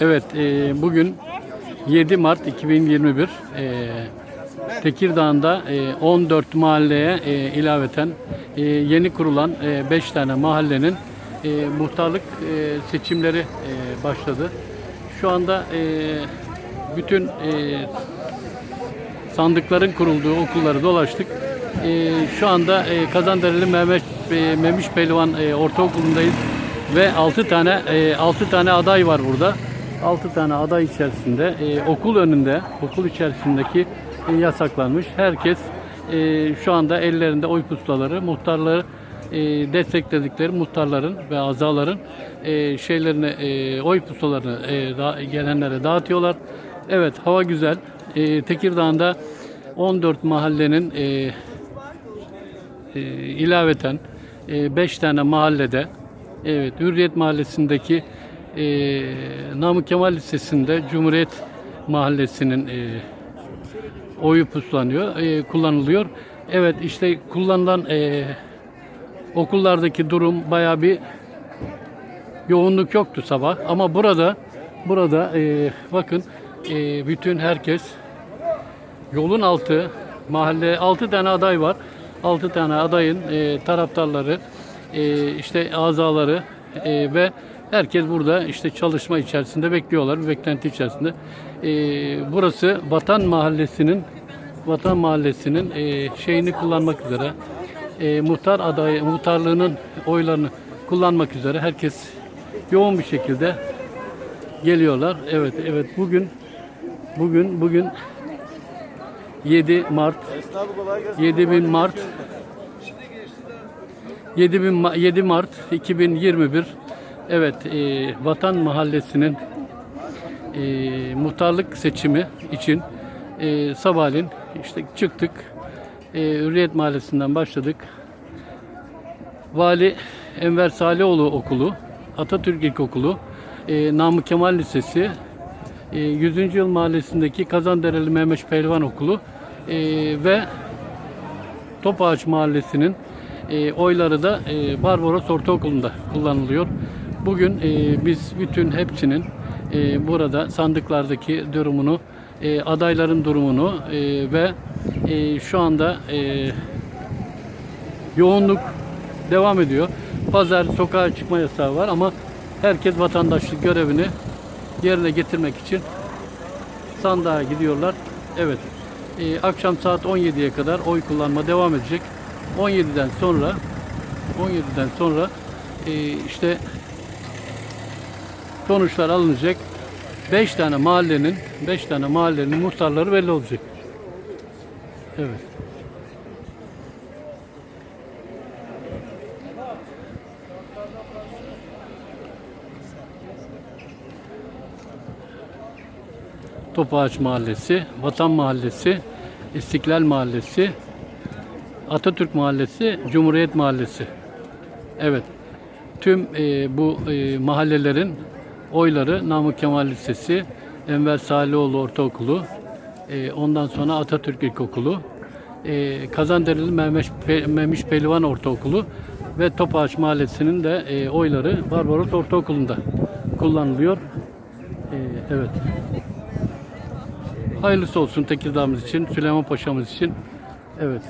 Evet, e, bugün 7 Mart 2021 e, Tekirdağ'da e, 14 mahalleye e, ilaveten e, yeni kurulan 5 tane mahallenin e, muhtarlık e, seçimleri e, başladı. Şu anda e, bütün e, sandıkların kurulduğu okulları dolaştık. E, şu anda e, Kazandereli Mehmet e, Memiş Pehlivan e, Ortaokulu'ndayız ve 6 tane e, 6 tane aday var burada. 6 tane aday içerisinde e, okul önünde, okul içerisindeki e, yasaklanmış. Herkes e, şu anda ellerinde oy puslaları, muhtarları destekledikleri muhtarların ve azaların şeylerini, oy pusularını da- gelenlere dağıtıyorlar. Evet, hava güzel. Tekirdağ'da 14 mahallenin ilaveten 5 tane mahallede evet Hürriyet Mahallesi'ndeki e, Namık Kemal Lisesi'nde Cumhuriyet Mahallesi'nin e, oyu puslanıyor, e, kullanılıyor. Evet işte kullanılan e, okullardaki durum bayağı bir yoğunluk yoktu sabah ama burada burada e, bakın e, bütün herkes yolun altı mahalle altı tane aday var. Altı tane adayın e, taraftarları e, işte azaları e, ve herkes burada işte çalışma içerisinde bekliyorlar. Bir beklenti içerisinde. E, burası Vatan Mahallesi'nin Vatan Mahallesi'nin e, şeyini kullanmak üzere e, muhtar adayı muhtarlığının oylarını kullanmak üzere herkes yoğun bir şekilde geliyorlar. Evet evet bugün bugün bugün 7 Mart 7000 Mart 7000 Ma- 7 Mart 2021 Evet e, Vatan Mahallesi'nin e, muhtarlık seçimi için e, sabahleyin işte çıktık. E, Hürriyet Mahallesi'nden başladık. Vali Enver Salihoğlu Okulu, Atatürk İlkokulu, e, Namık Kemal Lisesi, e, 100. Yıl Mahallesi'ndeki Kazandereli Mehmet Pehlivan Okulu e, ve Topağaç Mahallesi'nin e, oyları da e, Barbaros Ortaokulu'nda kullanılıyor. Bugün e, biz bütün hepsinin e, burada sandıklardaki durumunu, e, adayların durumunu e, ve e, şu anda e, yoğunluk devam ediyor. Pazar sokağa çıkma yasağı var ama herkes vatandaşlık görevini yerine getirmek için sandığa gidiyorlar. Evet. Ee, akşam saat 17'ye kadar oy kullanma devam edecek. 17'den sonra 17'den sonra e, işte sonuçlar alınacak. 5 tane mahallenin 5 tane mahallenin muhtarları belli olacak. Evet. Topağaç Mahallesi, Vatan Mahallesi, İstiklal Mahallesi, Atatürk Mahallesi, Cumhuriyet Mahallesi. Evet. Tüm e, bu e, mahallelerin oyları Namık Kemal Lisesi, Enver Salihoğlu Ortaokulu, e, ondan sonra Atatürk İlkokulu, e, Kazandereli Mehmet Pe- Memiş Pehlivan Ortaokulu ve Topağaç Mahallesi'nin de e, oyları Barbaros Ortaokulu'nda kullanılıyor. E, evet. Hayırlısı olsun Tekirdağ'ımız için, Süleyman Paşa'mız için. Evet.